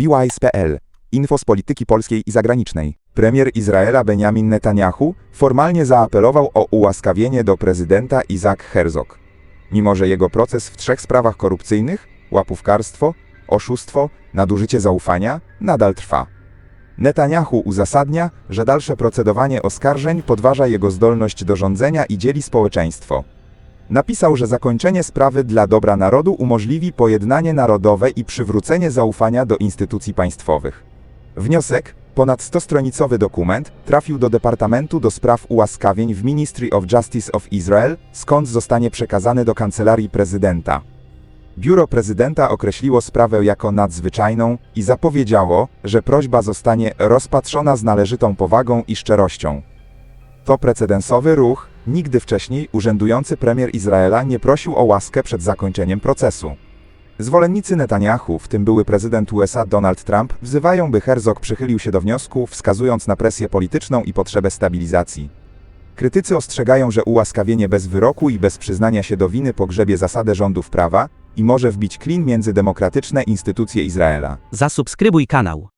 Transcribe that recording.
BYS.pl. Info z polityki polskiej i zagranicznej. Premier Izraela Benjamin Netanyahu formalnie zaapelował o ułaskawienie do prezydenta Isaac Herzog. Mimo, że jego proces w trzech sprawach korupcyjnych łapówkarstwo, oszustwo, nadużycie zaufania nadal trwa. Netanyahu uzasadnia, że dalsze procedowanie oskarżeń podważa jego zdolność do rządzenia i dzieli społeczeństwo. Napisał, że zakończenie sprawy dla dobra narodu umożliwi pojednanie narodowe i przywrócenie zaufania do instytucji państwowych. Wniosek, ponad 100-stronicowy dokument, trafił do Departamentu do Spraw Ułaskawień w Ministry of Justice of Israel, skąd zostanie przekazany do kancelarii prezydenta. Biuro prezydenta określiło sprawę jako nadzwyczajną i zapowiedziało, że prośba zostanie rozpatrzona z należytą powagą i szczerością. To precedensowy ruch, nigdy wcześniej urzędujący premier Izraela nie prosił o łaskę przed zakończeniem procesu. Zwolennicy Netanyahu, w tym były prezydent USA Donald Trump, wzywają, by Herzog przychylił się do wniosku, wskazując na presję polityczną i potrzebę stabilizacji. Krytycy ostrzegają, że ułaskawienie bez wyroku i bez przyznania się do winy pogrzebie zasadę rządów prawa i może wbić klin między demokratyczne instytucje Izraela. Zasubskrybuj kanał.